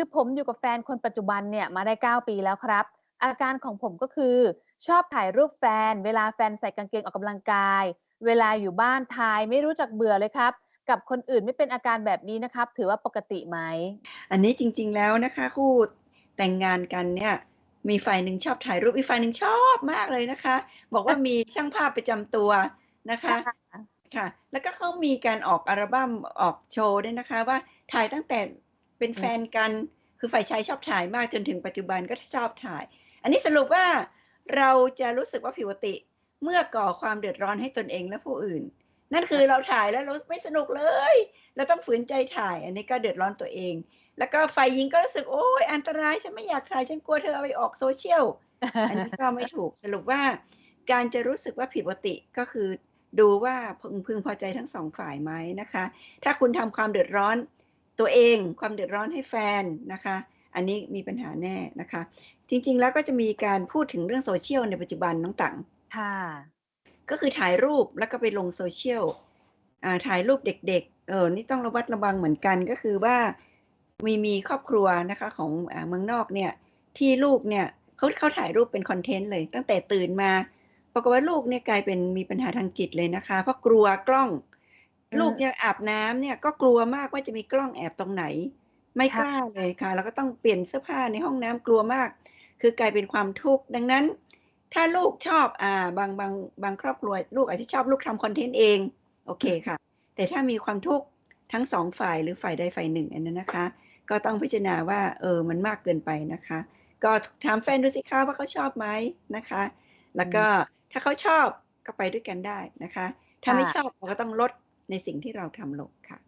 คือผมอยู่กับแฟนคนปัจจุบันเนี่ยมาได้ 9 ปีแล้วครับ อาการของผมก็คือ ชอบถ่ายรูปแฟน เวลาแฟนใส่กางเกงออกกำลังกาย เวลาอยู่บ้านถ่ายไม่รู้จักเบื่อเลยครับ กับคนอื่นไม่เป็นอาการแบบนี้นะครับ ถือว่าปกติไหม?อันนี้จริง ๆ แล้วนะคะคู่แต่งงานกันเนี่ยมีฝ่ายหนึ่งชอบถ่ายรูปอีกฝ่ายหนึ่งชอบมากเลยนะคะ บอกว่ามีช่างภาพประจำตัวนะคะค่ะค่ะ แล้วก็เขามีการออกอัลบัมออกโชว์ด้วยนะคะ ว่าถ่ายตั้งแต่ เป็นอืแฟมนกัน คือฝ่ายชายชอบถ่ายมากจนถึงปัจจุบันก็ชอบถ่าย อันนี้สรุปว่าเราจะรู้สึกว่าผิดปกติ เมื่อก่อความเดือดร้อนให้ตนเองและผู้อื่น นั่นคือเราถ่ายแล้วเราไม่สนุกเลย เราต้องฝืนใจถ่าย อันนี้ก็เดือดร้อนตัวเอง แล้วก็ฝ่ายหญิงก็รู้สึกโอ๊ยอันตรายฉันไม่อยากถ่ายฉันกลัวเธอเอาไปออก social อันนี้ก็ไม่ถูกสรุปว่า การจะรู้สึกว่าผิดปกติก็คือดูว่าพึงพึงพอใจทั้ง2ฝ่ายไหมนะคะ ถ้าคุณทำความเดือดร้อน ตัวเองความเดือดร้อนให้แฟนนะคะ อันนี้มีปัญหาแน่นะคะ จริงๆแล้วก็จะมีการพูดถึงเรื่อง social ในปัจจุบันน้องตั๋งค่ะ ก็คือถ่ายรูปแล้วก็ไปลง social อ่าถ่ายรูปเด็กๆเอ่อนี่ต้องระวัดระวังเหมือนกันก็คือว่ามีมีครอบครัวนะคะของอ่าเมืองนอกเนี่ยที่ลูกเนี่ยเขาเขาถ่ายรูปเป็นคอนเทนต์เลย ตั้งแต่ตื่นมาปรากฏว่าลูกเนี่ยกลายเป็นมีปัญหาทางจิตเลยนะคะ เพราะกลัวกล้องอื ลูกมยังอาบน้ำเนี่ยก็กลัวมากว่าจะมีกล้องแอบตรงไหน ไม่ค่กล้าเลยค่ะ แล้วก็ต้องเปลี่ยนเสื้อผ้าในห้องน้ำกลัวมาก คือกลายเป็นความทุกข์ดังนั้น ถ้าลูกชอบอ่าบางบางบางครอบครัว ลูกอาจจะชอบลูกทำคอนเทนต์เองโอเคอืมค่ะ แต่ถ้ามีความทุกข์ทั้ง2ฝ่ายหรือฝ่ายใดฝ่ายหนึ่งอันนั้นนะคะ ก็ต้องพิจารณาว่าเออมันมากเกินไปนะคะ ก็ถามแฟนดูสิคะว่าเขาชอบไหมนะคะ แล้อืวก็มถ้าเขาชอบก็ไปด้วยกันได้นะคะ ถ้าค่ไม่ะชอบเราก็ต้องลด ในสิ่งที่เราทำลงค่ะ